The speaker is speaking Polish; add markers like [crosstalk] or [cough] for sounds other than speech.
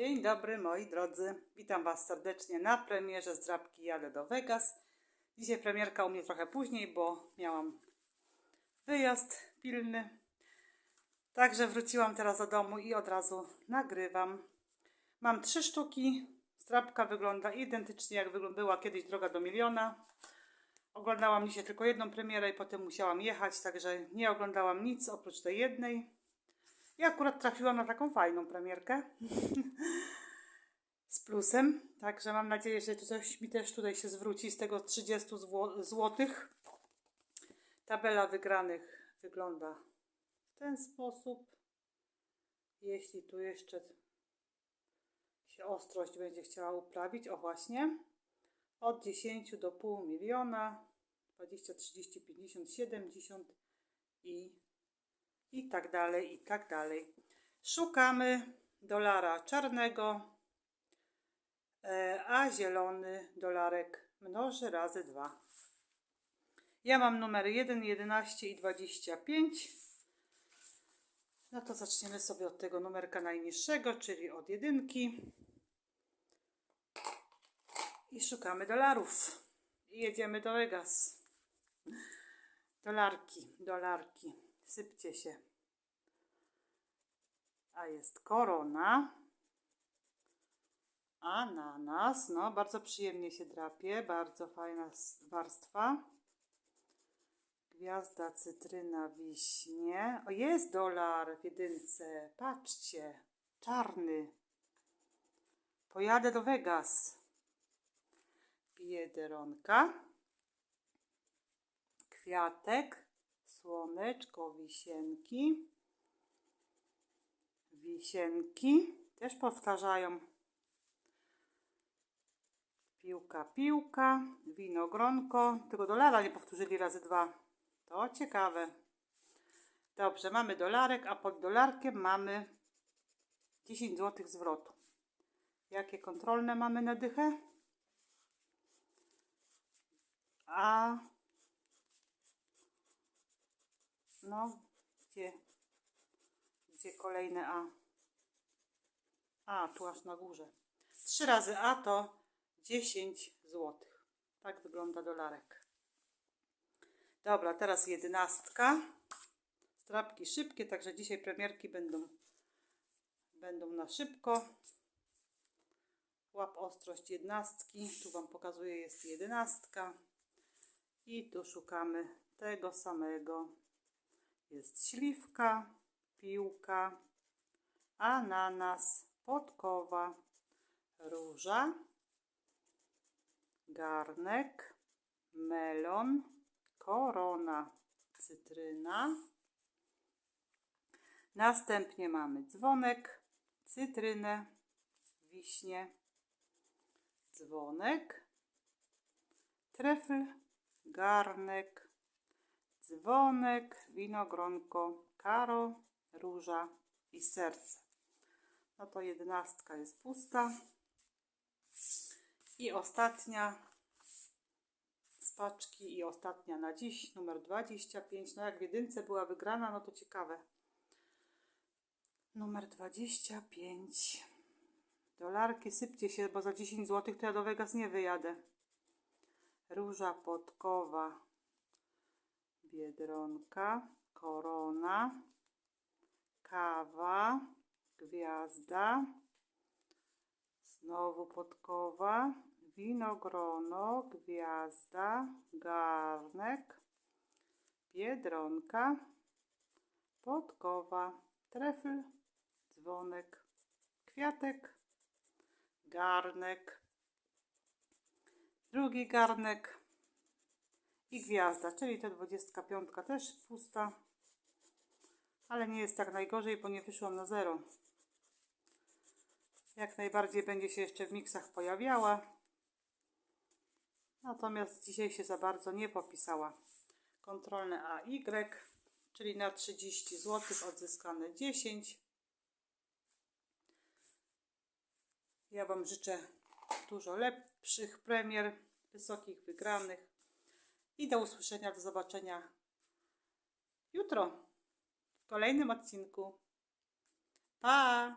Dzień dobry moi drodzy, witam Was serdecznie na premierze z drapki Jadę do Vegas. Dzisiaj premierka u mnie trochę później, bo miałam wyjazd pilny. Także wróciłam teraz do domu i od razu nagrywam. Mam trzy sztuki. Strapka wygląda identycznie jak wyglą- była kiedyś Droga do Miliona. Oglądałam dzisiaj tylko jedną premierę i potem musiałam jechać, także nie oglądałam nic oprócz tej jednej. I akurat trafiłam na taką fajną premierkę [laughs] z plusem. Także mam nadzieję, że coś mi też tutaj się zwróci z tego 30 zł. złotych. Tabela wygranych wygląda w ten sposób. Jeśli tu jeszcze się ostrość będzie chciała uprawić, o właśnie, od 10 do pół miliona, 20, 30, 50, 70 i i tak dalej, i tak dalej. Szukamy dolara czarnego, e, a zielony dolarek mnoży razy 2. Ja mam numer 1, 11 i 25. No to zaczniemy sobie od tego numerka najniższego, czyli od jedynki. I szukamy dolarów. I jedziemy do Vegas. Dolarki, dolarki. Sypcie się. A jest korona. Ananas. No, bardzo przyjemnie się drapie. Bardzo fajna warstwa. Gwiazda, cytryna, wiśnie. O, jest dolar w jedynce. Patrzcie. Czarny. Pojadę do Vegas. Biederonka. Kwiatek. Słoneczko, wisienki. Wisienki. Też powtarzają. Piłka, piłka. Winogronko. Tego dolara nie powtórzyli razy dwa. To ciekawe. Dobrze, mamy dolarek, a pod dolarkiem mamy 10 zł zwrotu. Jakie kontrolne mamy na dychę? A no, gdzie, gdzie kolejne A? A, tu aż na górze. Trzy razy A to 10 zł. Tak wygląda dolarek. Dobra, teraz jedenastka. Strapki szybkie, także dzisiaj premierki będą, będą na szybko. Łap ostrość jednostki. Tu Wam pokazuję, jest jedenastka. I tu szukamy tego samego. Jest śliwka, piłka, ananas, podkowa, róża, garnek, melon, korona, cytryna. Następnie mamy dzwonek, cytrynę, wiśnie, dzwonek, trefl, garnek, dzwonek, winogronko, karo, róża i serce. No to jedenastka jest pusta. I ostatnia z paczki i ostatnia na dziś, numer 25. No jak w jedynce była wygrana, no to ciekawe. Numer 25. Dolarki sypcie się, bo za 10 zł to ja do Vegas nie wyjadę. Róża podkowa, biedronka, korona, kawa, gwiazda, znowu podkowa, winogrono, gwiazda, garnek, biedronka, podkowa, trefl, dzwonek, kwiatek, garnek, drugi garnek, i gwiazda, czyli ta 25 też pusta, ale nie jest tak najgorzej, bo nie wyszłam na zero. Jak najbardziej będzie się jeszcze w miksach pojawiała. Natomiast dzisiaj się za bardzo nie popisała. Kontrolne AY, czyli na 30 zł odzyskane 10. Ja Wam życzę dużo lepszych premier, wysokich wygranych. I do usłyszenia, do zobaczenia jutro w kolejnym odcinku. Pa!